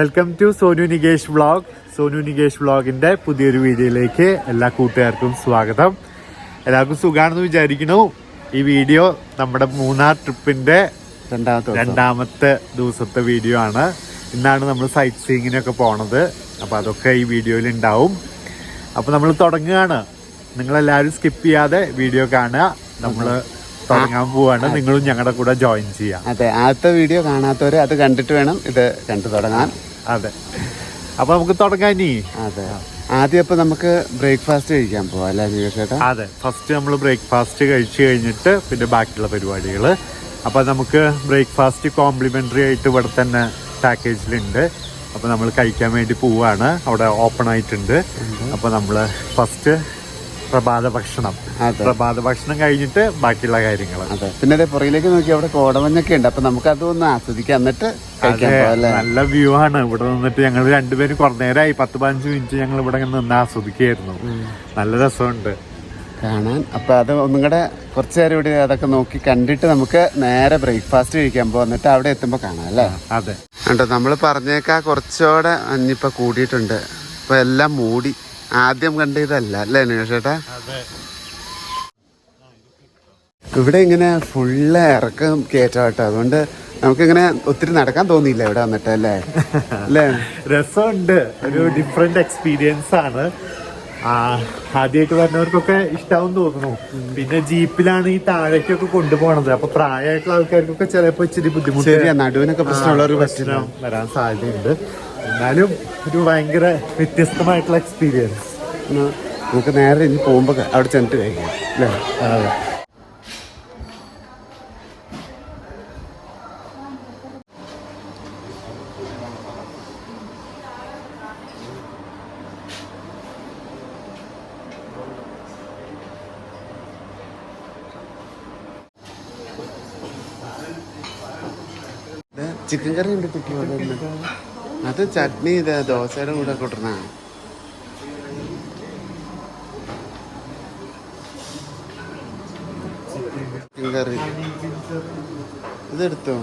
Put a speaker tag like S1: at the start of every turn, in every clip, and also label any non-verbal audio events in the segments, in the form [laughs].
S1: Welcome to Sonu Nikesh vlog Sonu Nikesh വ്ളോഗിന്റെ പുതിയൊരു വീഡിയോയിലേക്ക് എല്ലാ കൂട്ടുകാർക്കും സ്വാഗതം. എല്ലാവർക്കും സുഖാണെന്ന് വിചാരിക്കുന്നു. ഈ വീഡിയോ നമ്മുടെ മൂന്നാർ ട്രിപ്പിന്റെ
S2: രണ്ടാമത്തെ
S1: രണ്ടാമത്തെ ദിവസത്തെ വീഡിയോ ആണ്. ഇന്നാണ് നമ്മൾ സൈറ്റ് സീയിങ്ങിനൊക്കെ പോണത്. അപ്പൊ അതൊക്കെ ഈ വീഡിയോയിൽ ഉണ്ടാവും. അപ്പൊ നമ്മൾ തുടങ്ങുകയാണ്. നിങ്ങളെല്ലാവരും സ്കിപ്പ് ചെയ്യാതെ വീഡിയോ കാണുക. നമ്മൾ തുടങ്ങാൻ പോവാണ്. നിങ്ങളും ഞങ്ങളുടെ കൂടെ ജോയിൻ ചെയ്യാം
S2: അതെ ആദ്യത്തെ വീഡിയോ കാണാത്തവർ അത് കണ്ടിട്ട് വേണം ഇത് കണ്ടു തുടങ്ങാൻ.
S1: അതെ. അപ്പൊ നമുക്ക് തുടങ്ങാൻ
S2: അതെ. ആദ്യം അപ്പൊ നമുക്ക് ബ്രേക്ക്ഫാസ്റ്റ് കഴിക്കാൻ പോവാം അല്ലേ ചേട്ടാ?
S1: അതെ. ഫസ്റ്റ് നമ്മൾ ബ്രേക്ക്ഫാസ്റ്റ് കഴിച്ചു കഴിഞ്ഞിട്ട് പിന്നെ ബാക്കിയുള്ള പരിപാടികൾ അപ്പോൾ നമുക്ക് ബ്രേക്ക്ഫാസ്റ്റ് കോംപ്ലിമെന്ററി ആയിട്ട് ഇവിടെ തന്നെ പാക്കേജിലുണ്ട്. അപ്പോൾ നമ്മൾ കഴിക്കാൻ വേണ്ടി പോവാണ്. അവിടെ ഓപ്പൺ ആയിട്ടുണ്ട്. അപ്പോൾ നമ്മൾ ഫസ്റ്റ് പ്രഭാത ഭക്ഷണം. പ്രഭാത ഭക്ഷണം കഴിഞ്ഞിട്ട് ബാക്കിയുള്ള കാര്യങ്ങൾ
S2: പിന്നെ അതെ പുറയിലേക്ക് നോക്കി അവിടെ കോടമഞ്ഞൊക്കെ ഉണ്ട്. അപ്പൊ നമുക്ക് അതൊന്ന് ആസ്വദിക്കാം. എന്നിട്ട്
S1: നല്ല വ്യൂ ആണ്. ഇവിടെ നിന്നിട്ട് ഞങ്ങൾ രണ്ടുപേരും കുറേ നേരമായി പത്ത് പതിനഞ്ച് മിനിറ്റ് ഞങ്ങൾ ഇവിടെ നിന്ന് ആസ്വദിക്കുകയായിരുന്നു. നല്ല രസമുണ്ട്.
S2: കാണാൻ. അപ്പൊ അത് ഒന്നും കൂടെ കുറച്ച് നേരം ഇവിടെ അതൊക്കെ നോക്കി കണ്ടിട്ട് നമുക്ക് നേരെ ബ്രേക്ക്ഫാസ്റ്റ് കഴിക്കാൻ പോകാം എന്നിട്ട് അവിടെ എത്തുമ്പോൾ കാണാം അല്ലേ?
S1: അതെ.
S2: കണ്ടോ നമ്മൾ പറഞ്ഞേക്കാ കുറച്ചുകൂടെ അഞ്ഞിപ്പ കൂടിയിട്ടുണ്ട്. അപ്പൊ എല്ലാം മൂടി. ആദ്യം കണ്ട ഇതല്ല അല്ലേ
S1: അതെ.
S2: ഇവിടെ ഇങ്ങനെ ഫുള്ള് ഇറക്കം കയറ്റം കേട്ടോ. അതുകൊണ്ട് നമുക്കിങ്ങനെ ഒത്തിരി നടക്കാൻ തോന്നിയില്ല ഇവിടെ വന്നിട്ട് അല്ലേ? അല്ലേ?
S1: രസമുണ്ട്. ഒരു ഡിഫറെന്റ് എക്സ്പീരിയൻസ് ആണ്. ആദ്യമായിട്ട് വരുന്നവർക്കൊക്കെ ഇഷ്ടാവും തോന്നുന്നു. പിന്നെ ജീപ്പിലാണ് ഈ താഴേക്കൊക്കെ കൊണ്ടുപോകണത് അപ്പൊ പ്രായമായിട്ടുള്ള ആൾക്കാർക്കൊക്കെ ചിലപ്പോ ഇച്ചിരി ബുദ്ധിമുട്ട്
S2: നടുവിനൊക്കെ പ്രശ്നമുള്ള ഒരു
S1: പ്രശ്നം വരാൻ സാധ്യതയുണ്ട്. എന്നാലും ഒരു ഭയങ്കര വ്യത്യസ്തമായിട്ടുള്ള എക്സ്പീരിയൻസ്
S2: നമുക്ക് നേരെ ഇനി പോകുമ്പോൾ അവിടെ ചെന്നിട്ട് കഴിക്കാം അല്ലേ? അതെ. ചിക്കൻ കറി ഉണ്ട് കുട്ടി അത് ചട്നി ഇത് ദോശയുടെ കൂടെ chicken curry. ഇതെടുത്തോ?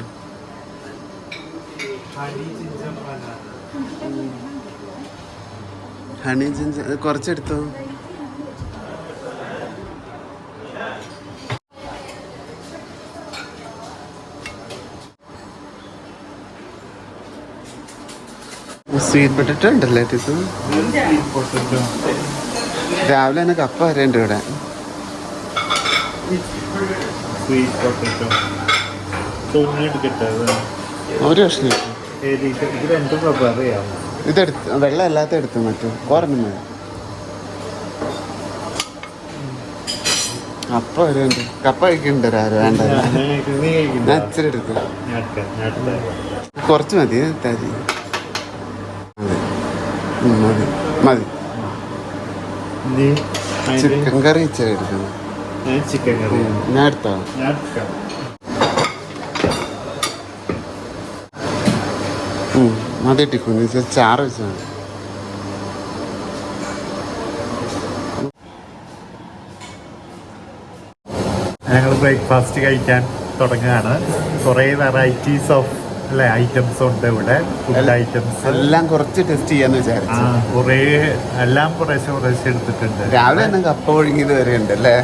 S2: Honey ginger. കുറച്ചെടുത്തോ? Sweet potato ഉണ്ടല്ലേ ടീച്ചർ രാവിലെ തന്നെ കപ്പ വരേണ്ട ഇവിടെ. ഒരു
S1: പ്രശ്നം
S2: ഇതെടുത്ത് വെള്ളം അല്ലാത്ത എടുത്തു മറ്റു ഓർമ്മ മതി കപ്പ വരുന്നുണ്ട് കപ്പ കഴിക്കുന്നുണ്ട് ആരും വേണ്ട. ഞാൻ ഇച്ചിരി എടുക്കാം, കുറച്ച് മതി തരി. മതി. മതി. ചിക്കൻ കറി ഇച്ചിരി എടുക്കണം.
S1: Chicken curry.
S2: ഞാൻ എടുത്തോ? മതി ടിക്കുന്നു ചാറ് വെച്ചാൽ മതി.
S1: ഞങ്ങൾ ബ്രേക്ക്ഫാസ്റ്റ് കഴിക്കാൻ തുടങ്ങുകയാണ്. കുറേ വെറൈറ്റീസ് ഓഫ് അല്ലെ ഐറ്റംസ് ഉണ്ട് ഇവിടെ ഫുഡ് ഐറ്റംസ്
S2: എല്ലാം കുറച്ച് ടെസ്റ്റ് ചെയ്യാന്ന് വിചാരിച്ചു.
S1: കുറേ എല്ലാം കുറേശ്ശെ കുറേശ്ശെ എടുത്തിട്ടുണ്ട്.
S2: രാവിലെ തന്നെ കപ്പ ഒഴുകിയത് വരെ ഉണ്ട് അല്ലേ?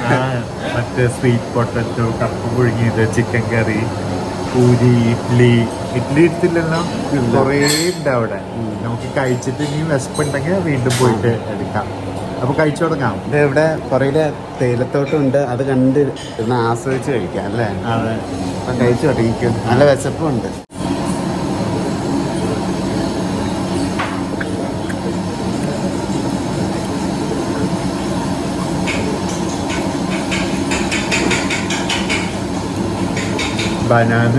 S1: മറ്റേ സ്വീറ്റ് പൊട്ടറ്റോ കപ്പ പുഴുങ്ങിയത് ചിക്കൻ കറി പൂരി ഇഡ്ഡലി ഇഡ്ഡലി എടുത്തില്ലല്ലോ? കുറേ ഉണ്ട് അവിടെ. നമുക്ക് കഴിച്ചിട്ട് ഇനി വിശപ്പുണ്ടെങ്കിൽ വീണ്ടും പോയിട്ട് എടുക്കാം. അപ്പൊ കഴിച്ചു തുടങ്ങാം.
S2: ഇവിടെ പുറയിൽ തേയിലത്തോട്ടം ഉണ്ട്. അത് കണ്ട് ഒന്ന് ആസ്വദിച്ച് കഴിക്കാം അല്ലേ?
S1: അതെ.
S2: കഴിച്ചു തുടങ്ങിക്കും. നല്ല വിശപ്പും
S1: ബനാന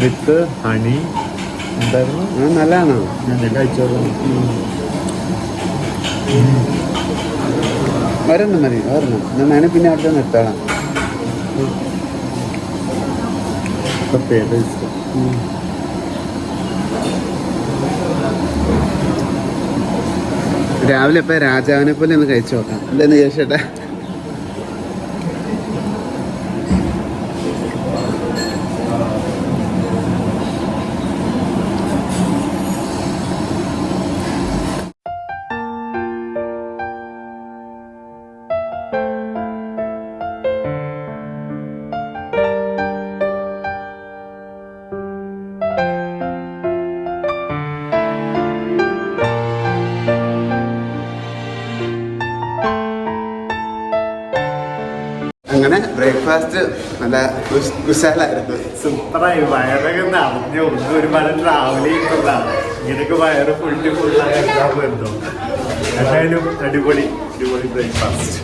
S1: വിത്ത് ഹണി. എന്തായിരുന്നു?
S2: ആ, നല്ലതാണോ.
S1: ഞാൻ കഴിച്ചോളൂ.
S2: ഒരെണ്ണം മതി ഒരെണ്ണം. ഞാൻ വേണേൽ പിന്നെ അവിടെ നിർത്തോളാം
S1: പ്രത്യേക
S2: രാവിലെ ഇപ്പൊ രാജാവിനെ പോലെ ഒന്ന് കഴിച്ചു നോക്കാം. എന്താന്ന് ചോദിച്ചേട്ടാ നല്ല ഉഷ്- ഉഷാലായിരുന്നു
S1: സൂപ്പറായി വയറൊക്കെ നിറഞ്ഞു. ഒരുപാട് ട്രാവൽ ഇങ്ങനെയൊക്കെ വയറ് ഫുള്ളി ഫുള്ളാക്കാൻ എന്തോ എന്തായാലും അടിപൊളി അടിപൊളി ബ്രേക്ക്ഫാസ്റ്റ്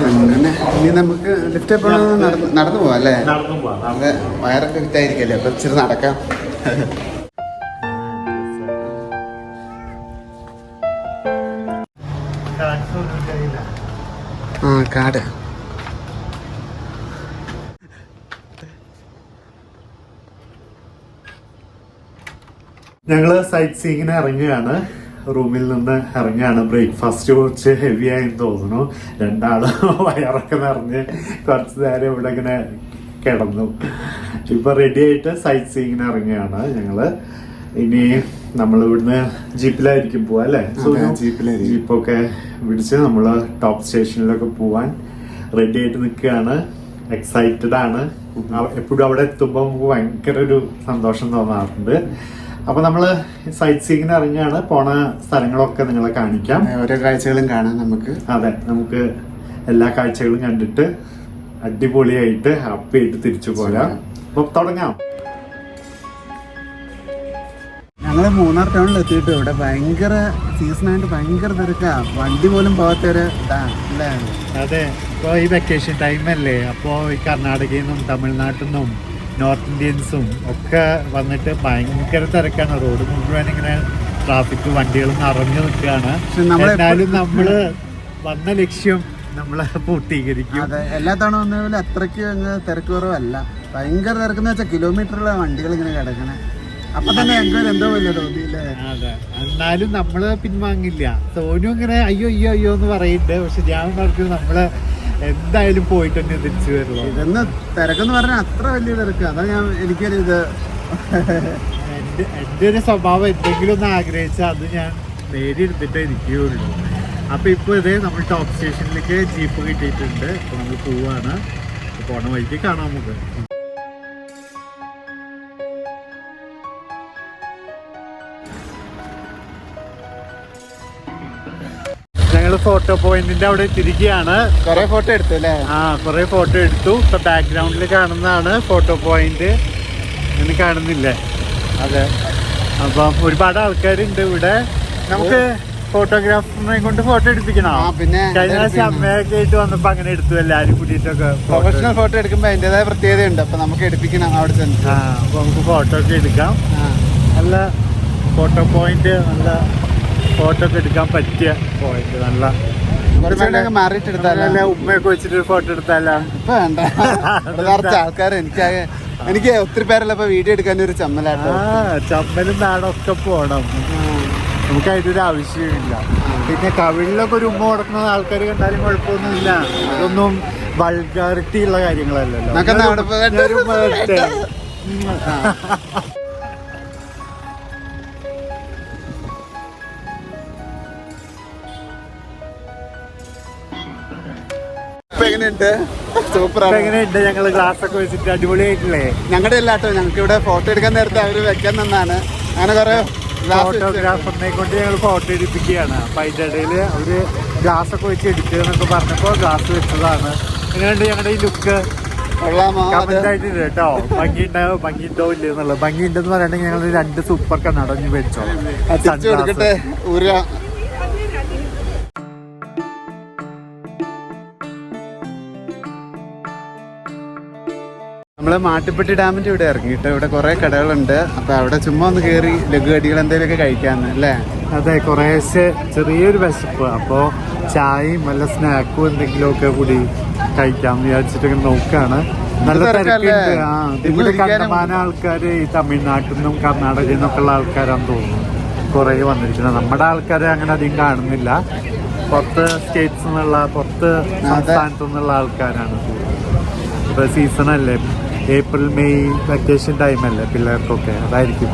S2: അങ്ങനെ ഇനി നമുക്ക് ലിഫ്റ്റ് എപ്പോഴും നടന്ന് നടന്നു പോവാം അല്ലേ?
S1: നടന്നു പോവാം
S2: നമുക്ക് വയറൊക്കെ ഫിറ്റായിരിക്കല്ലേ അപ്പൊ ഇച്ചിരി നടക്കാം. ആ കാട്.
S1: ഞങ്ങൾ സൈറ്റ് സീയിങ്ങിന് ഇറങ്ങുകയാണ്. റൂമിൽ നിന്ന് ഇറങ്ങുകയാണ്. ബ്രേക്ക്ഫാസ്റ്റ് കുറച്ച് ഹെവി ആയെന്ന് തോന്നുന്നു. രണ്ടാൾ [laughs] വയറൊക്കെ നിറഞ്ഞ് കുറച്ച് നേരം ഇവിടെ ഇങ്ങനെ കിടന്നു. ഇപ്പൊ റെഡി ആയിട്ട് സൈറ്റ് സീയിങ്ങിന് ഇറങ്ങുകയാണ് ഞങ്ങൾ. ഇനി നമ്മൾ ഇവിടുന്ന് ജീപ്പിലായിരിക്കും പോവാ അല്ലേ?
S2: ജീപ്പിലായിരിക്കും.
S1: ജീപ്പൊക്കെ പിടിച്ച് നമ്മൾ ടോപ്പ് സ്റ്റേഷനിലൊക്കെ പോവാൻ റെഡി ആയിട്ട് നിൽക്കുകയാണ്. എക്സൈറ്റഡ് ആണ്. എപ്പോഴും അവിടെ എത്തുമ്പോൾ നമുക്ക് ഭയങ്കര ഒരു സന്തോഷം തോന്നാറുണ്ട്. അപ്പൊ നമ്മൾ സൈറ്റ് സീയിങ്ങിന് ഇറങ്ങിയാണ് പോണ സ്ഥലങ്ങളൊക്കെ നിങ്ങളെ കാണിക്കാം.
S2: ഓരോ കാഴ്ചകളും കാണാൻ നമുക്ക്.
S1: അതെ നമുക്ക് എല്ലാ കാഴ്ചകളും കണ്ടിട്ട് അടിപൊളിയായിട്ട് ഹാപ്പി ആയിട്ട് തിരിച്ചു പോരാം. അപ്പൊ തുടങ്ങാം.
S2: ഞങ്ങൾ മൂന്നാർ ടൗണിൽ എത്തിയിട്ട് ഇവിടെ ഭയങ്കര സീസണായിട്ട് ഭയങ്കര തിരക്കാ. വണ്ടി പോലും ഇതാ അല്ലേ?
S1: അതെ ഇപ്പൊ ഈ വെക്കേഷൻ ടൈം അല്ലേ? അപ്പോ ഈ കർണാടകയിൽ നിന്നും തമിഴ്നാട്ടിൽ നിന്നും നോർത്ത് ഇന്ത്യൻസും ഒക്കെ വന്നിട്ട് ഭയങ്കര തിരക്കാണ്. റോഡ് മുഴുവൻ ഇങ്ങനെ ട്രാഫിക് വണ്ടികൾ നിറഞ്ഞു നിൽക്കുകയാണ്. എന്നാലും നമ്മൾ [laughs] വന്ന ലക്ഷ്യം നമ്മളെ പൂർത്തീകരിക്കും.
S2: അതെ എല്ലാ തവണ വന്നപോലെ അത്രയ്ക്ക് തിരക്ക് കുറവല്ല. ഭയങ്കര തിരക്കെന്ന് വെച്ചാൽ കിലോമീറ്ററുള്ള വണ്ടികൾ ഇങ്ങനെ കിടക്കണേ. അപ്പൊ തന്നെ എന്തോ വലിയ തോന്നിയില്ലേ
S1: അതെ എന്നാലും നമ്മൾ പിൻവാങ്ങില്ല. സോനു ഇങ്ങനെ അയ്യോ അയ്യോ അയ്യോ എന്ന് പറയുന്നുണ്ട്. പക്ഷെ ഞാൻ പറഞ്ഞു നമ്മൾ എന്തായാലും പോയിട്ട് തന്നെ തിരിച്ചു വരുള്ളൂ
S2: ഇതെന്ന് തിരക്കെന്ന് പറഞ്ഞാൽ അത്ര വലിയ തിരക്ക്. അതാ ഞാൻ എനിക്കൊരു ഇത്
S1: എന്റെ ഒരു സ്വഭാവം എന്തെങ്കിലും ഒന്ന് ആഗ്രഹിച്ചാൽ അത് ഞാൻ നേടിയെടുത്തിട്ടേ ഇരിക്കുകയുള്ളൂ അപ്പൊ ഇപ്പൊ ഇതേ നമ്മൾ ടോപ്പ് സ്റ്റേഷനിലേക്ക് ജീപ്പ് കിട്ടിയിട്ടുണ്ട്. അപ്പൊ നമ്മൾ പോവാണ്. പോണ വഴിക്ക് കാണാം നമുക്ക്. ഞങ്ങൾ ഫോട്ടോ പോയിന്റിന്റെ അവിടെ എത്തിയിരിക്കുകയാണ്.
S2: കുറെ ഫോട്ടോ എടുത്തു അല്ലേ?
S1: ആ കുറെ ഫോട്ടോ എടുത്തു. ഇപ്പൊ ബാക്ക്ഗ്രൗണ്ടിൽ കാണുന്നതാണ് ഫോട്ടോ പോയിന്റ് ഇന്ന് കാണുന്നില്ലേ? അതെ. അപ്പം ഒരുപാട് ആൾക്കാരുണ്ട് ഇവിടെ. നമുക്ക് ഫോട്ടോഗ്രാഫറിനെ കൊണ്ട് ഫോട്ടോ എടുപ്പിക്കണോ.
S2: പിന്നെ
S1: കഴിഞ്ഞ പ്രാവശ്യം അമ്മയൊക്കെ ആയിട്ട് വന്നപ്പോ അങ്ങനെ എടുത്തു എല്ലാരും കൂട്ടിയിട്ടൊക്കെ
S2: പ്രൊഫഷണൽ ഫോട്ടോ എടുക്കുമ്പോൾ അതിന്റെതായ പ്രത്യേകതയുണ്ട്. അപ്പൊ നമുക്ക് എടുപ്പിക്കണം അവിടെ ചെന്ന്.
S1: അപ്പൊ നമുക്ക് ഫോട്ടോ ഒക്കെ എടുക്കാം. നല്ല ഫോട്ടോ പോയിന്റ് നല്ല ഫോട്ടോ ഒക്കെ എടുക്കാൻ പറ്റിയ പോയിന്റ് നല്ല മാറിയിട്ടെടുത്താലേ? ഉമ്മയൊക്കെ വെച്ചിട്ട് ഫോട്ടോ എടുത്താലോ?
S2: ഇപ്പൊ വേണ്ട. നിറച്ച ആൾക്കാർ എനിക്ക് എനിക്ക് ഒത്തിരി പേരല്ല വീഡിയോ എടുക്കാൻ ഒരു ചമ്മലാട്ടോ.
S1: ആ ചമ്മലും നാടൊക്കെ പോണം. നമുക്ക് അതിന്റെ ഒരു ആവശ്യമില്ല പിന്നെ കവിളിലൊക്കെ ഒരു ഉമ്മ കൊടുക്കുന്ന ആൾക്കാർ കണ്ടാലും കുഴപ്പമൊന്നുമില്ല. അതൊന്നും വൾഗാരിറ്റി ഉള്ള കാര്യങ്ങളല്ലല്ലോ.
S2: എങ്ങനെയുണ്ട്? സൂപ്പറാണ്.
S1: എങ്ങനെയുണ്ട് ഞങ്ങൾ ഗ്ലാസ് ഒക്കെ വെച്ചിട്ട്? അടിപൊളിയായിട്ടില്ലേ?
S2: ഞങ്ങളുടെ അല്ലാട്ടോ ഞങ്ങൾക്ക് ഇവിടെ ഫോട്ടോ എടുക്കാൻ നേരത്തെ അവർ വെക്കാൻ നിന്നാണ്. അങ്ങനെ കുറെ
S1: ഫോട്ടോഗ്രാഫറിനെ കൊണ്ട് ഞങ്ങൾ ഫോട്ടോ എടുപ്പിക്കുകയാണ്. അപ്പൊ അതിന്റെ ഇടയിൽ അവർ ഗ്ലാസ് ഒക്കെ വെച്ച് എടുക്കുക എന്നൊക്കെ പറഞ്ഞപ്പോ ഗ്ലാസ് വെച്ചതാണ്. എങ്ങനെയുണ്ട് ഞങ്ങളുടെ ഈ ലുക്ക്
S2: കൊള്ളാമോ? അത്
S1: കമന്റ് ആയിട്ട് ഇട് കേട്ടോ? ഭംഗിയുണ്ടോ? ഭംഗിയുണ്ടോ ഇല്ല എന്നുള്ളത്? ഭംഗിയുണ്ടെന്ന് പറയണെങ്കിൽ ഞങ്ങൾ രണ്ട് സൂപ്പർ
S2: കണ്ണാടോ ഇനി വെച്ചോ നമ്മൾ മാട്ടുപ്പെട്ടി ഡാമിന്റെ ഇവിടെ ഇറങ്ങിയിട്ട് ഇവിടെ കുറെ കടകളുണ്ട്. അപ്പൊ അവിടെ ചുമ്മാ ഒന്ന് കയറി ലഘുകടികൾ എന്തെങ്കിലുമൊക്കെ കഴിക്കാന്ന് അല്ലേ?
S1: അതെ കുറേശ്ശെ ചെറിയൊരു വിശപ്പ്. അപ്പോ ചായയും വല്ല സ്നാക്കും എന്തെങ്കിലുമൊക്കെ കൂടി കഴിക്കാം വിചാരിച്ചിട്ട് ഇങ്ങനെ നോക്കാണ്. നല്ല? തിരക്കുണ്ട്. ആ ഇവിടെ കണ്ടമാനം ആൾക്കാര് ഈ തമിഴ്നാട്ടിൽ നിന്നും കർണാടകയിൽ നിന്നൊക്കെ ഉള്ള ആൾക്കാരാണെന്ന് തോന്നുന്നു. കുറെ വന്നിരിക്കുന്നത്. നമ്മുടെ ആൾക്കാരെ അങ്ങനെ അധികം കാണുന്നില്ല. പുറത്ത് സ്റ്റേറ്റ്സ് നിന്നുള്ള പുറത്ത് സംസ്ഥാനത്തു നിന്നുള്ള ആൾക്കാരാണ് സീസൺ അല്ലേ? ഏപ്രിൽ മെയ് വെക്കേഷൻ ടൈം അല്ലേ പിള്ളേർക്കൊക്കെ? അതായിരിക്കും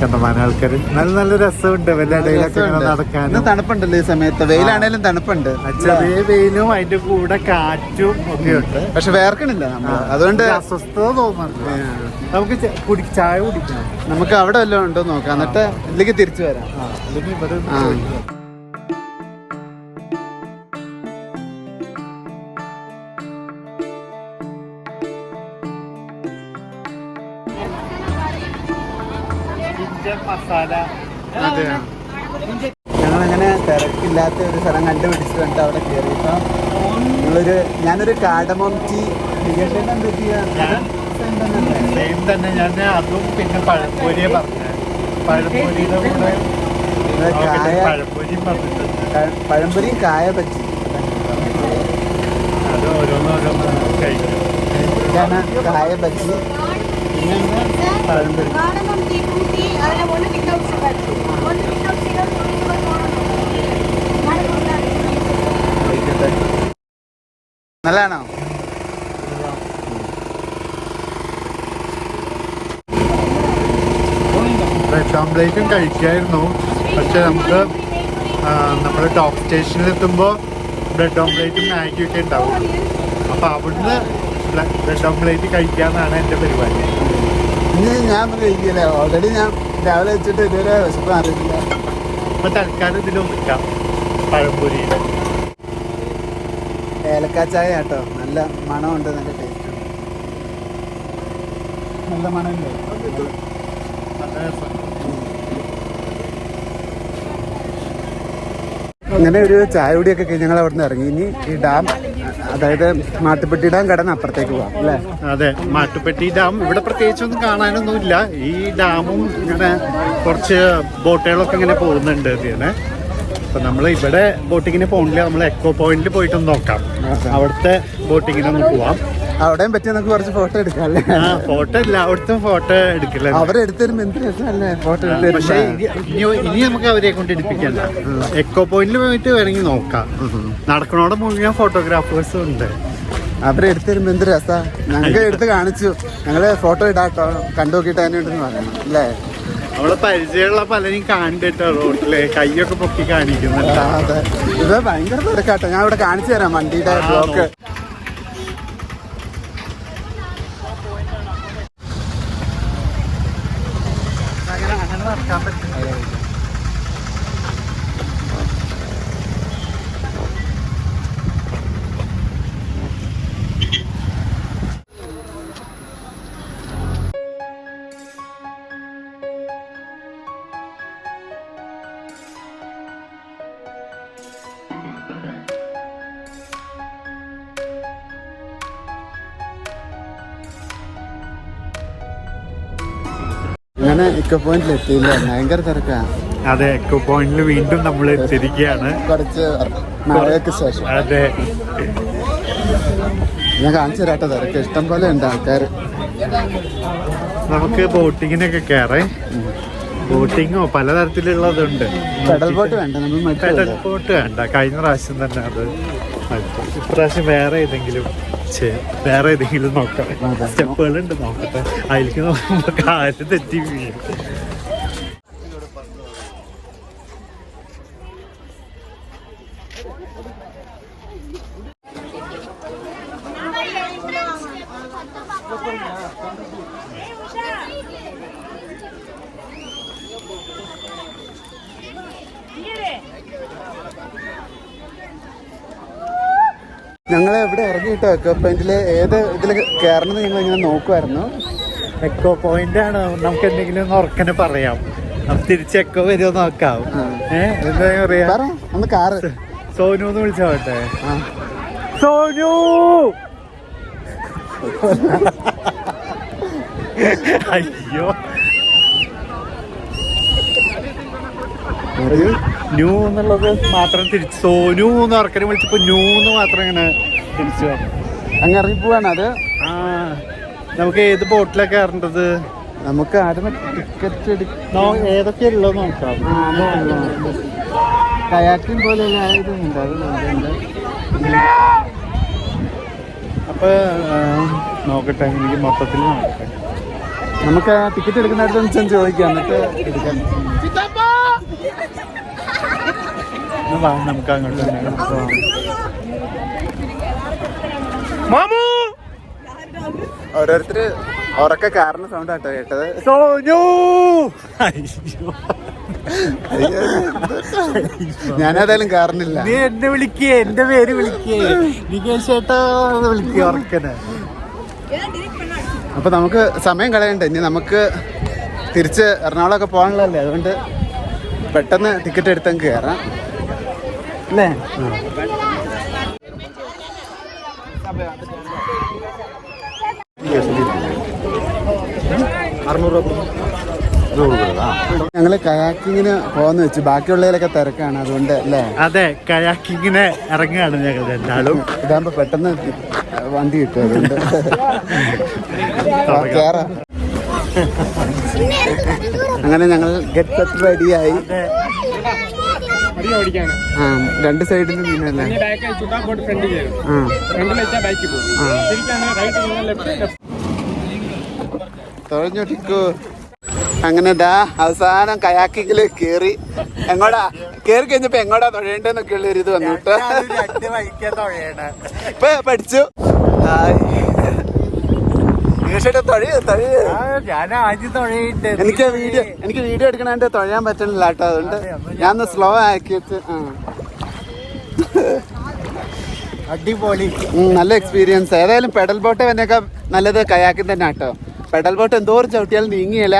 S1: കണ്ടമാന ആൾക്കാർ നല്ല നല്ല രസമുണ്ട് വലിയ ഇടയിലൊക്കെ നടക്കാൻ
S2: തണുപ്പുണ്ടല്ലോ ഈ സമയത്ത്. വെയിലാണേലും തണുപ്പുണ്ട്.
S1: ചെറിയ വെയിലും അതിന്റെ കൂടെ കാറ്റും ഒക്കെ ഉണ്ട്.
S2: പക്ഷെ വേർക്കണില്ല അതുകൊണ്ട്
S1: അസ്വസ്ഥത തോന്നുന്നുണ്ട് നമുക്ക് ചായ കുടിക്കണം.
S2: നമുക്ക് അവിടെ വല്ലതും ഉണ്ടോ നോക്കാം. എന്നിട്ട് ഇല്ലെങ്കിൽ തിരിച്ചു വരാം.
S1: ആ ഇവിടെ മസാല.
S2: ഞങ്ങളങ്ങനെ തിരക്കില്ലാത്ത ഒരു സ്ഥലം കണ്ടുപിടിച്ച് കണ്ട് അവിടെ കയറിയപ്പോ നിങ്ങളൊരു ഞാനൊരു കാടമോം ടീ
S1: സെയിം തന്നെ ഞാൻ അതും പിന്നെ പഴംപൊരിയെ കൂടെ
S2: കായ
S1: പഴംപൊരിയും പറഞ്ഞിട്ടുണ്ട്.
S2: പഴംപൊരിയും കായ പറ്റി.
S1: അത് ഓരോന്നോരോന്ന് കഴിക്കും.
S2: കായ ബജ്ജി നല്ലതാണോ?
S1: ബ്രെഡ് കഴിക്കായിരുന്നു. പക്ഷെ നമുക്ക് നമ്മൾ ടോപ്പ് സ്റ്റേഷനിൽ എത്തുമ്പോൾ ബ്രെഡ് ഓംലേറ്റും മാഗിയൊക്കെ ഒക്കെ ഉണ്ടാവും അപ്പോൾ അവിടുന്ന് ബ്രെഡ് ഓംലേറ്റ് കഴിക്കാന്നാണ് എന്റെ പരിപാടി.
S2: ഇനി ഞാൻ കഴിക്കില്ല. ഓൾറെഡി ഞാൻ രാവിലെ വെച്ചിട്ട് ഇതുവരെ വിശപ്പ് അറിയില്ല
S1: അപ്പൊ തൽക്കാലം ഇതിൽ ഒതുക്കാം പഴംപൊരി.
S2: ഏലക്കാച്ചായ ചായ കേട്ടോ. നല്ല മണമുണ്ട് നല്ല ടേസ്റ്റ് നല്ല മണമില്ലേ? അങ്ങനെ ഒരു ചായ കുടിയൊക്കെ കഴിഞ്ഞ് ഞങ്ങൾ അവിടെ നിന്ന് ഇറങ്ങി. ഇനി ഈ ഡാം അതായത് മാട്ടുപ്പെട്ടി ഡാം കടന്ന് അപ്പുറത്തേക്ക് പോവാം അല്ലേ?
S1: അതെ മാട്ടുപ്പെട്ടി ഡാം. ഇവിടെ പ്രത്യേകിച്ചൊന്നും കാണാനൊന്നുമില്ല. ഈ ഡാമും ഇങ്ങനെ കുറച്ച് ബോട്ടുകളൊക്കെ ഇങ്ങനെ പോകുന്നുണ്ട് ഇതിനെ. അപ്പൊ നമ്മൾ ഇവിടെ ബോട്ടിങ്ങിന് പോകണില്ല നമ്മൾ എക്കോ പോയിന്റിൽ പോയിട്ടൊന്ന് നോക്കാം. അവിടുത്തെ ബോട്ടിങ്ങിനൊന്ന് പോവാം.
S2: അവിടെയും പറ്റി നമുക്ക് കുറച്ച് ഫോട്ടോ എടുക്കാം അല്ലേ?
S1: ഫോട്ടോ ഇല്ല. അവിടുത്തെ ഫോട്ടോ എടുക്കില്ല?
S2: അവരെടുത്തരും എന്ത് രസമല്ലേ ഫോട്ടോ
S1: പക്ഷേ ഇനി നമുക്ക് അവരെ കൊണ്ട് എടുപ്പിക്കണ്ട. എക്കോ പോയിന്റിൽ പോയിട്ട് വേണമെങ്കിൽ നോക്കാം. നടക്കണോടെ മുഴുവൻ ഫോട്ടോഗ്രാഫേഴ്സും ഉണ്ട്.
S2: അവരെ എടുത്തരും എന്ത് രസാ? ഞങ്ങൾക്ക് എടുത്ത് കാണിച്ചു. ഞങ്ങൾ ഫോട്ടോ ഇടാട്ടോ. കണ്ടു നോക്കിട്ട് തന്നെ ഉണ്ടെന്ന് പറയണം അല്ലേ?
S1: അവളെ പരിചയമുള്ള പലരും കണ്ടിട്ടോ റോട്ടിലെ. കൈയൊക്കെ പൊക്കി കാണിക്കുന്നുണ്ട്.
S2: അതെ. ഇത് ഭയങ്കര തിരക്കാട്ടോ. ഞാൻ ഇവിടെ കാണിച്ചു തരാം വണ്ടിയുടെ ബ്ലോക്ക്
S1: അങ്ങനെ
S2: ഇക്കോ പോയിന്റിൽ എത്തിയില്ല. ഭയങ്കര തിരക്കാ.
S1: അതെ എക്കോ പോയിന്റിൽ വീണ്ടും നമ്മൾ എത്തിയിരിക്കുകയാണ്.
S2: കുറച്ച് മഴയ്ക്ക് ശേഷം.
S1: അതെ.
S2: ഞാൻ കാണിച്ചു തരാട്ടോ തിരക്ക്. ഇഷ്ടം പോലെ ഉണ്ട് ആൾക്കാർ
S1: നമുക്ക് ബോട്ടിങ്ങിനൊക്കെ കയറേ ബോട്ടിങ്ങോ പലതരത്തിലുള്ളതുണ്ട്.
S2: പെഡൽ ബോട്ട് വേണ്ട നമ്മൾ
S1: പെഡൽ ബോട്ട് വേണ്ട. കഴിഞ്ഞ പ്രാവശ്യം തന്നെ അത്. ഇപ്രാവശ്യം വേറെ ഏതെങ്കിലും വേറെ ഏതെങ്കിലും നോക്കാം.
S2: സ്റ്റെപ്പുകൾ
S1: സ്റ്റെപ്പുകളുണ്ട് നോക്കട്ടെ. അതിലേക്ക് നോക്കുമ്പോ കാൽ തെറ്റി വീഴും
S2: ഞങ്ങൾ ഇറങ്ങിയിട്ടോ എക്കോ പോയിന്റിൽ ഏത് ഇതിൽ കയറണമെന്ന് ഞങ്ങൾ ഇങ്ങനെ നോക്കുമായിരുന്നു
S1: എക്കോ പോയിന്റ് ആണ്. നമുക്ക് എന്തെങ്കിലും ഉറക്കനെ പറയാം. നമുക്ക് തിരിച്ച് എക്കോ വരുമോ നോക്കാം. എന്താ പറയാ?
S2: ഒന്ന് കാറ്.
S1: സോനു എന്ന് വിളിച്ചോട്ടെ? സോനു! അയ്യോ. ന്യൂ എന്നുള്ളത് മാത്രം തിരിച്ചു സോനു എന്ന് ഉറക്കനെ വിളിച്ചപ്പോ ന്യൂ എന്ന് മാത്രം ഇങ്ങനെ തിരിച്ചു വന്നു
S2: അങ്ങ് ഇറങ്ങി പോവാണ് അത്
S1: നമുക്ക് ഏത് ബോട്ടിലാണ് കയറേണ്ടത്?
S2: നമുക്ക് ആരും ടിക്കറ്റ്
S1: നോ- ഏതൊക്കെയുള്ളത് നോക്കാം.
S2: കയാക്കിംഗ് പോലെയുള്ള ഇതുണ്ട് അത് ഉണ്ട്
S1: അപ്പൊ നോക്കട്ടെ എനിക്ക് മൊത്തത്തിൽ നോക്കട്ടെ.
S2: നമുക്ക് ടിക്കറ്റ് എടുക്കുന്നിടത്ത് ഞാൻ ചോദിക്കാം എന്നിട്ട് എടുക്കാം.
S1: നമുക്ക് അങ്ങോട്ട്. മാമു!
S2: ഓരോരുത്തര് ഉറക്ക കാറിന് സൗണ്ട് ആട്ടോ കേട്ടത്.
S1: സോനു!
S2: ഞാനേതായാലും കാറിനില്ല
S1: നീ എന്നെ വിളിക്കേ എന്റെ പേര് വിളിക്കേ. നികേഷ് ചേട്ടാ വിളിക്കേ ഉറക്കനെ.
S2: അപ്പൊ നമുക്ക് സമയം കളയണ്ട? ഇനി നമുക്ക് തിരിച്ച് എറണാകുളമൊക്കെ പോകാനുള്ളതല്ലേ? അതുകൊണ്ട് പെട്ടെന്ന് ടിക്കറ്റ് എടുത്തങ്ങ് കയറാം. അല്ലേ? ഞങ്ങൾ കയാക്കിങ്ങിന് പോകുന്ന വെച്ചു ബാക്കിയുള്ളതിലൊക്കെ തിരക്കാണ് അതുകൊണ്ട് അല്ലേ?
S1: അതെ കയാക്കിങ്ങിന് ഇറങ്ങുകയാണ് ഞങ്ങൾ രണ്ടാളും [laughs]
S2: ഇതാകുമ്പോ പെട്ടെന്ന് വണ്ടി കിട്ടും അതുകൊണ്ട്. ആ, കേറാം. അങ്ങനെ ഞങ്ങൾ ഗെറ്റ് സെറ്റ് റെഡിയായി ആ രണ്ട് സൈഡിലും മീനല്ലേ ആ. തുഴഞ്ഞോട്ടിക്കോ അങ്ങനെ ദാ അവസാനം കയാക്കിങ്ങിൽ കേറി. എങ്ങോടാ? കേറി കഴിഞ്ഞപ്പോ എങ്ങോടാ തുഴയേണ്ടെന്നൊക്കെ ഉള്ള ഒരു ഇത് വന്നു കേട്ടോ.
S1: രണ്ട് വഴിക്കാ തുഴയണേ
S2: ഇപ്പൊ പഠിച്ചു എനിക്ക് വീഡിയോ എനിക്ക് വീഡിയോ എടുക്കണതിന്റെ തൊഴയാൻ പറ്റണില്ല കേട്ടോ അതുകൊണ്ട് ഞാൻ സ്ലോ ആക്കിയിട്ട് ആ.
S1: അടിപൊളി.
S2: നല്ല എക്സ്പീരിയൻസ് ഏതായാലും പെഡൽ ബോട്ട് തന്നെയൊക്കെ നല്ലത് കയാക്കിൽ തന്നെ കേട്ടോ. പെഡൽ ബോട്ട് എന്തോരം ചവിട്ടിയാലും നീങ്ങിയല്ല.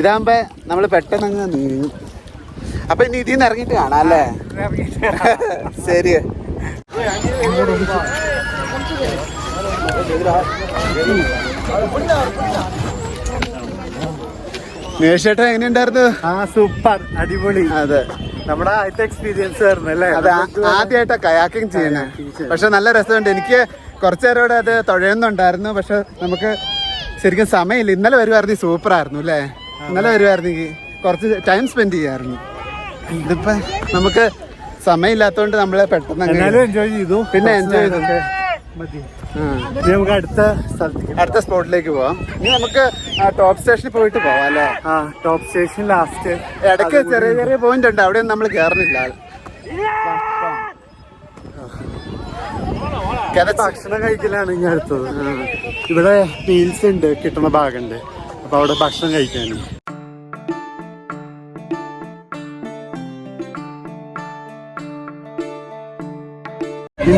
S2: ഇതാകുമ്പോ നമ്മൾ പെട്ടെന്ന് അങ്ങ് നീങ്ങും. അപ്പൊ ഇനി ഇതിൽ നിന്ന് ഇറങ്ങിയിട്ട് കാണാം അല്ലേ? ശരി. മേഷേട്ടൻ എങ്ങനെയുണ്ടായിരുന്നു?
S1: ആ സൂപ്പർ. അടിപൊളി.
S2: അതെ.
S1: നമ്മുടെ ആദ്യത്തെ എക്സ്പീരിയൻസ് ആയിരുന്നു അല്ലേ?
S2: അത് ആദ്യമായിട്ടാ കയാക്കിങ് ചെയ്യണേ പക്ഷെ നല്ല രസമുണ്ട്. എനിക്ക് കുറച്ചു നേരം അത് തുഴയുന്നുണ്ടായിരുന്നു. പക്ഷെ നമുക്ക് ശരിക്കും സമയമില്ല. ഇന്നലെ വരുമായിരുന്നു സൂപ്പർ ആയിരുന്നു അല്ലേ? ഇന്നലെ വരുമായിരുന്നെങ്കിൽ കുറച്ച് ടൈം സ്പെൻഡ് ചെയ്യായിരുന്നു. ഇതിപ്പോ നമുക്ക് സമയമില്ലാത്തതുകൊണ്ട് നമ്മളെ പെട്ടെന്ന്
S1: എൻജോയ് ചെയ്തു.
S2: പിന്നെ എൻജോയ് ചെയ്തു.
S1: നമുക്ക് അടുത്ത
S2: അടുത്ത സ്പോട്ടിലേക്ക് പോവാം. ഇനി നമുക്ക് ടോപ്പ് സ്റ്റേഷനിൽ പോയിട്ട് പോവാം അല്ലേ?
S1: ആ ടോപ്പ് സ്റ്റേഷൻ ലാസ്റ്റ്
S2: ഇടയ്ക്ക് ചെറിയ ചെറിയ പോയിന്റ് ഉണ്ട്. അവിടെയൊന്നും നമ്മൾ കയറുന്നില്ല
S1: ഭക്ഷണം കഴിക്കലാണ് ഇനി അടുത്തത്. ഇവിടെ മീൽസ് ഉണ്ട് കിട്ടുന്ന ഭാഗമുണ്ട്. അപ്പൊ അവിടെ ഭക്ഷണം കഴിക്കാനും.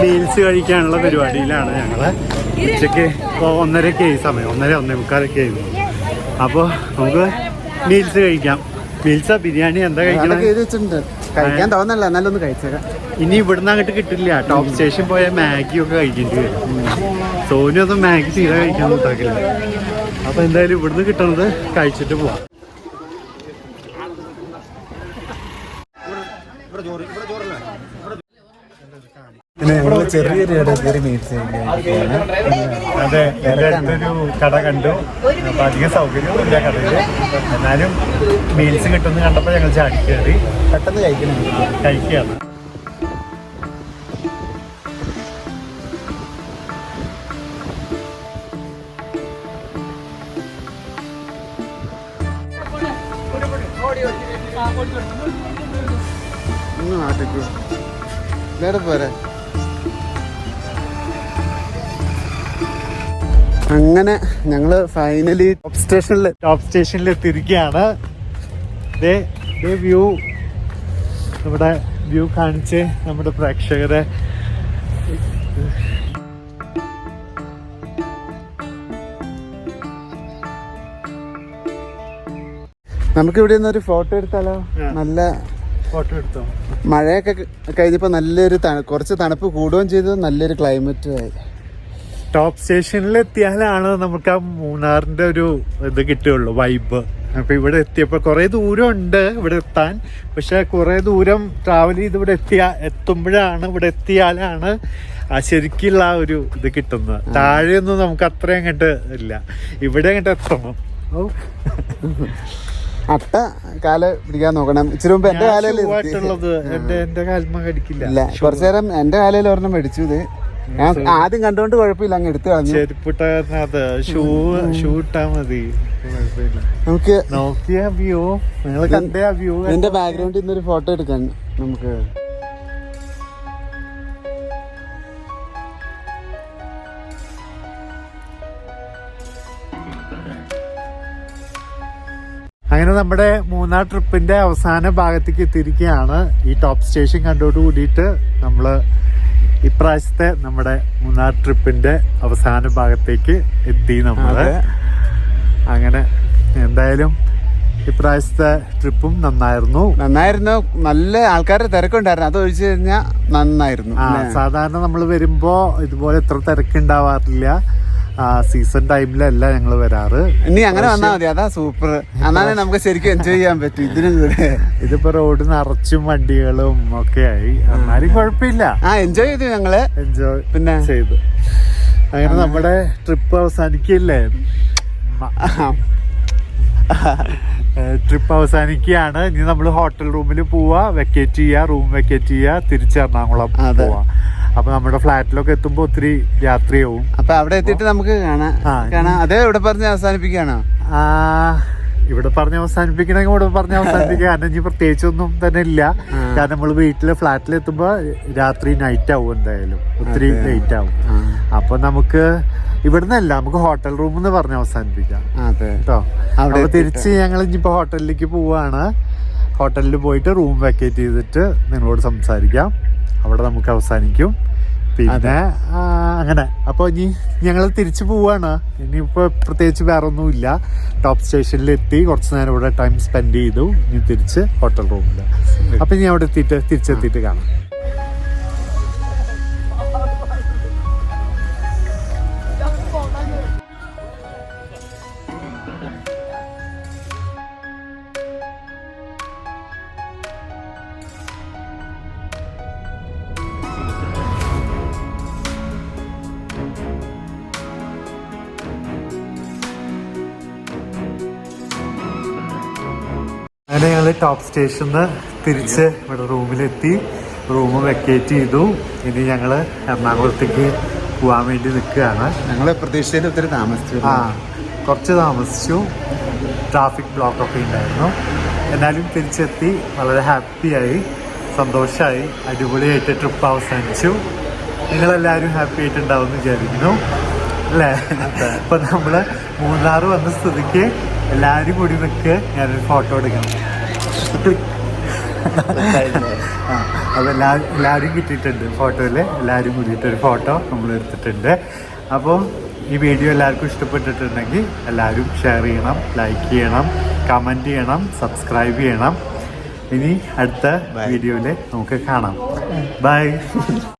S1: മീൽസ് കഴിക്കാനുള്ള പരിപാടിയിലാണ് ഞങ്ങൾ. ഉച്ചയ്ക്ക് ഇപ്പൊ ഒന്നരക്ക് ആയി സമയം ഒന്നര ഒന്നേ മുക്കാലൊക്കെ ആയിരുന്നു അപ്പോൾ നമുക്ക് മീൽസ് കഴിക്കാം. മീൽസാ ബിരിയാണി എന്താ കഴിക്കണം?
S2: കഴിക്കാൻ തോന്നല്ല എന്നാലും ഒന്ന് കഴിച്ചേക്കാം.
S1: ഇനി ഇവിടുന്ന് അങ്ങോട്ട് കിട്ടില്ല. ടോപ്പ് സ്റ്റേഷൻ പോയ മാഗി ഒക്കെ കഴിക്കേണ്ടി വരും. സോനു ഒന്നും മാഗി തീരെ കഴിക്കാൻ നോക്കില്ല അപ്പൊ എന്തായാലും ഇവിടുന്ന് കിട്ടുന്നത് കഴിച്ചിട്ട് പോവാം.
S2: ചെറിയൊരു കയറി
S1: അതെ എന്റെ അടുത്തൊരു കട കണ്ടു. അപ്പൊ അധികം സൗകര്യമൊന്നുമില്ല കടയിൽ. എന്നാലും മീൽസ് കിട്ടുമെന്ന് കണ്ടപ്പോ ഞങ്ങൾ ചാടി കയറി
S2: പെട്ടെന്ന് കഴിക്കണം.
S1: കഴിക്കുകയാണ്.
S2: ഒന്ന് നാട്ടിക്കൂ. വേറെ പോരെ. അങ്ങനെ ഞങ്ങൾ ഫൈനലി ടോപ്പ് സ്റ്റേഷനിൽ
S1: ടോപ്പ് സ്റ്റേഷനിൽ എത്തിയിരിക്കുകയാണ്. ദേ വ്യൂ നമ്മുടെ വ്യൂ കാണിച്ച് നമ്മുടെ പ്രേക്ഷകരെ
S2: നമുക്ക് ഇവിടെ നിന്ന് ഒരു ഫോട്ടോ എടുത്താലോ? നല്ല
S1: ഫോട്ടോ എടുത്തോ?
S2: മഴയൊക്കെ കഴിഞ്ഞപ്പോൾ നല്ലൊരു കുറച്ച് തണുപ്പ് കൂടുകയും ചെയ്തു. നല്ലൊരു ക്ലൈമറ്റ് ആയി.
S1: ടോപ്പ് സ്റ്റേഷനിൽ എത്തിയാലാണ് നമുക്ക് ആ മൂന്നാറിന്റെ ഒരു ഇത് കിട്ടുകയുള്ളൂ വൈബ് അപ്പൊ ഇവിടെ എത്തിയപ്പോ കുറെ ദൂരം ഉണ്ട് ഇവിടെ എത്താൻ. പക്ഷെ കുറെ ദൂരം ട്രാവൽ ചെയ്ത് ഇവിടെ എത്തിയ എത്തുമ്പോഴാണ് ഇവിടെ എത്തിയാലാണ് ആ ശരിക്കുള്ള ആ ഒരു ഇത് കിട്ടുന്നത്. താഴെയൊന്നും നമുക്ക് അത്രയും അങ്ങോട്ട് ഇല്ല. ഇവിടെ അങ്ങോട്ട് എത്തണം. ഓ
S2: അട്ട കാൽ പിടിക്കാൻ നോക്കണം. ഇച്ചിരി മുമ്പ് എന്റെ കാലയിൽ ഇല്ല കുറച്ചു നേരം എന്റെ കാലയിൽ ഒരെണ്ണം മേടിച്ചു ഇത്. ഞാൻ ആദ്യം കണ്ടുകൊണ്ട് കുഴപ്പമില്ല അങ്ങ് എടുത്തു കളഞ്ഞു.
S1: ഷൂ ഷൂ ഇട്ടാ മതി.
S2: നമുക്ക്
S1: നോക്കിയ വ്യൂ. നിങ്ങൾ കണ്ട വ്യൂ
S2: എന്റെ ബാക്ക്ഗ്രൗണ്ടിൽ നിന്ന് ഒരു ഫോട്ടോ എടുക്കാൻ നമുക്ക്.
S1: അങ്ങനെ നമ്മുടെ മൂന്നാർ ട്രിപ്പിന്റെ അവസാന ഭാഗത്തേക്ക് എത്തിയിരിക്കുകയാണ്. ഈ ടോപ്പ് സ്റ്റേഷൻ കണ്ടോട് കൂടിയിട്ട് നമ്മൾ ഇപ്രാവശ്യത്തെ നമ്മുടെ മൂന്നാർ ട്രിപ്പിന്റെ അവസാന ഭാഗത്തേക്ക് എത്തി നമ്മൾ അങ്ങനെ എന്തായാലും ഇപ്രാവശ്യത്തെ ട്രിപ്പും നന്നായിരുന്നു.
S2: നന്നായിരുന്നു. നല്ല ആൾക്കാരുടെ തിരക്കുണ്ടായിരുന്നു. അത് ഒഴിച്ചു കഴിഞ്ഞാൽ നന്നായിരുന്നു.
S1: സാധാരണ നമ്മൾ വരുമ്പോൾ ഇതുപോലെ ഇത്ര തിരക്കുണ്ടാവാറില്ല. സീസൺ ടൈമിലല്ല ഞങ്ങൾ വരാറ്.
S2: ഇനി അങ്ങനെ വന്നാൽ മതി. അതാ സൂപ്പർ എന്നാലേ നമുക്ക് ശരിക്കും എൻജോയ് ചെയ്യാൻ പറ്റും. ഇതിനും കൂടെ.
S1: ഇതിപ്പോ റോഡ് നിറച്ചും വണ്ടികളും ഒക്കെ ആയി. എന്നാലും കുഴപ്പമില്ല.
S2: ആ എൻജോയ് ചെയ്തു ഞങ്ങൾ.
S1: എൻജോയ്
S2: പിന്നെ?
S1: ചെയ്തു. അങ്ങനെ നമ്മുടെ ട്രിപ്പ് അവസാനിക്കില്ലേ ട്രിപ്പ് അവസാനിക്കുകയാണ്. ഇനി നമ്മൾ ഹോട്ടൽ റൂമിൽ പോവാ. വെക്കേറ്റ് ചെയ്യുക റൂം വെക്കേറ്റ് ചെയ്യുക തിരിച്ച് എറണാകുളം. പോവാ. അപ്പൊ നമ്മുടെ ഫ്ലാറ്റിലൊക്കെ എത്തുമ്പോ ഒത്തിരി രാത്രിയാവും.
S2: അപ്പൊ അവിടെ എത്തിയിട്ട് നമുക്ക് കാണാം.
S1: അതെ
S2: കാണാം. അതേ ഇവിടെ പറഞ്ഞ് അവസാനിപ്പിക്കുകയാണോ?
S1: ആ, ഇവിടെ പറഞ്ഞ് അവസാനിപ്പിക്കണമെങ്കിൽ ഇവിടെ പറഞ്ഞ് അവസാനിപ്പിക്കുക. കാരണം ഇനി പ്രത്യേകിച്ചൊന്നും തന്നെ ഇല്ല. കാരണം നമ്മൾ വീട്ടിലെ ഫ്ലാറ്റിൽ എത്തുമ്പോ രാത്രി നൈറ്റ് ആവും എന്തായാലും. ഒത്തിരി
S2: നൈറ്റ്
S1: ലേറ്റ് ആവും. അപ്പൊ നമുക്ക് ഇവിടുന്നല്ല നമുക്ക് ഹോട്ടൽ റൂം എന്ന് പറഞ്ഞ് അവസാനിപ്പിക്കാം. കേട്ടോ
S2: അവിടെ
S1: തിരിച്ച് ഞങ്ങൾ ഇനിയിപ്പോ ഹോട്ടലിലേക്ക് പോവാണ്. ഹോട്ടലിൽ പോയിട്ട് റൂം വെക്കേറ്റ് ചെയ്തിട്ട് നിങ്ങളോട് സംസാരിക്കാം. അവിടെ നമുക്ക് അവസാനിക്കും. പിന്നെ അങ്ങനെ. അപ്പോൾ ഇനി ഞങ്ങൾ തിരിച്ചു പോവാണ്. ഇനിയിപ്പോൾ പ്രത്യേകിച്ച് വേറെ ഒന്നുമില്ല ടോപ്പ് സ്റ്റേഷനിൽ എത്തി കുറച്ച് നേരം ഇവിടെ ടൈം സ്പെൻഡ് ചെയ്തു. ഇനി തിരിച്ച് ഹോട്ടൽ റൂമിൽ അപ്പം ഇനി അവിടെ എത്തിയിട്ട് തിരിച്ചെത്തിയിട്ട് കാണാം. സ്റ്റേഷനിൽ തിരിച്ച് ഇവിടെ റൂമിലെത്തി. റൂം വെക്കേറ്റ് ചെയ്തു. ഇനി ഞങ്ങൾ എറണാകുളത്തേക്ക് പോകാൻ വേണ്ടി നിൽക്കുകയാണ്.
S2: ഞങ്ങൾ പ്രതീക്ഷയിൽ ഒത്തിരി താമസിച്ചു.
S1: ആ കുറച്ച് താമസിച്ചു. ട്രാഫിക് ബ്ലോക്കൊക്കെ ഉണ്ടായിരുന്നു. എന്നാലും തിരിച്ചെത്തി. വളരെ ഹാപ്പിയായി സന്തോഷമായി അടിപൊളിയായിട്ട് ട്രിപ്പ് അവസാനിച്ചു. നിങ്ങളെല്ലാവരും ഹാപ്പി ആയിട്ടുണ്ടാവും എന്ന് വിചാരിക്കുന്നു. അല്ലേ? അപ്പം നമ്മൾ മൂന്നാർ വന്ന സ്ഥിതിക്ക് എല്ലാവരും കൂടി നിൽക്കുക ഞാനൊരു ഫോട്ടോ എടുക്കണം. ആ, അപ്പൊ എല്ലാ എല്ലാവരും കിട്ടിയിട്ടുണ്ട് ഫോട്ടോയിൽ എല്ലാവരും കൂടിയിട്ടൊരു ഫോട്ടോ നമ്മൾ എടുത്തിട്ടുണ്ട് അപ്പം ഈ വീഡിയോ എല്ലാവർക്കും ഇഷ്ടപ്പെട്ടിട്ടുണ്ടെങ്കിൽ എല്ലാവരും ഷെയർ ചെയ്യണം ലൈക്ക് ചെയ്യണം കമന്റ് ചെയ്യണം സബ്സ്ക്രൈബ് ചെയ്യണം. ഇനി അടുത്ത വീഡിയോയിൽ നമുക്ക് കാണാം. ബൈ.